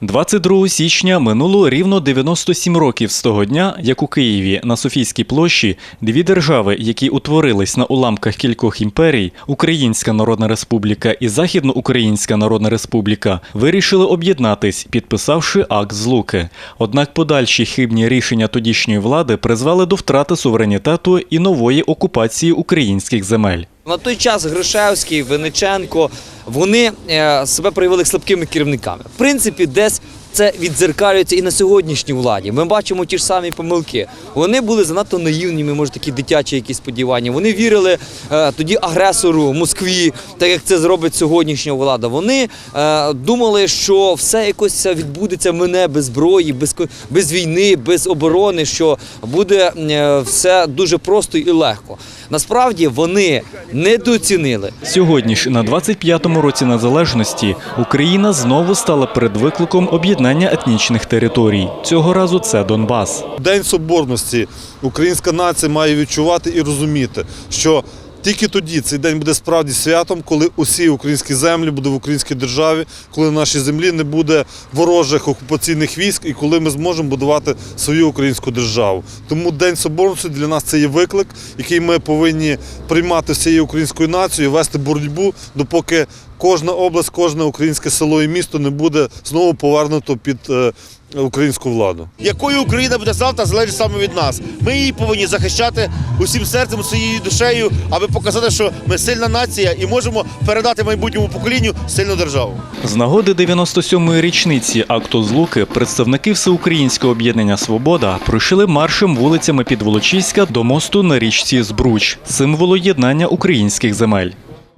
22 січня минуло рівно 97 років з того дня, як у Києві на Софійській площі дві держави, які утворились на уламках кількох імперій, Українська Народна Республіка і Західноукраїнська Народна Республіка, вирішили об'єднатись, підписавши акт злуки. Однак подальші хибні рішення тодішньої влади призвели до втрати суверенітету і нової окупації українських земель. На той час Гришевський, Винниченко, вони е, себе проявили слабкими керівниками. В принципі, десь це віддзеркалюється і на сьогоднішній владі. Ми бачимо ті ж самі помилки. Вони були занадто наївними, може такі дитячі якісь сподівання. Вони вірили е, тоді агресору Москві, так як це зробить сьогоднішня влада. Вони е, думали, що все якось відбудеться мене без зброї, без, без війни, без оборони, що буде е, все дуже просто і легко. Насправді вони недооцінили Сьогодні ж, на 25-му році незалежності, Україна знову стала перед викликом об'єднання етнічних територій. Цього разу це Донбас. День соборності українська нація має відчувати і розуміти, що тільки тоді цей день буде справді святом, коли усі українські землі будуть в українській державі, коли на нашій землі не буде ворожих окупаційних військ і коли ми зможемо будувати свою українську державу. Тому День соборності для нас це є виклик, який ми повинні приймати всією українською нацією, вести боротьбу, допоки кожна область, кожне українське село і місто не буде знову повернуто під е, українську владу. Якою Україна буде завтра, залежить саме від нас. Ми її повинні захищати усім серцем, усією душею, аби показати, що ми сильна нація і можемо передати майбутньому поколінню сильну державу. З нагоди 97-ї річниці акту злуки представники Всеукраїнського об'єднання Свобода пройшли маршем вулицями Підволочиська до мосту на річці Збруч, символу єднання українських земель.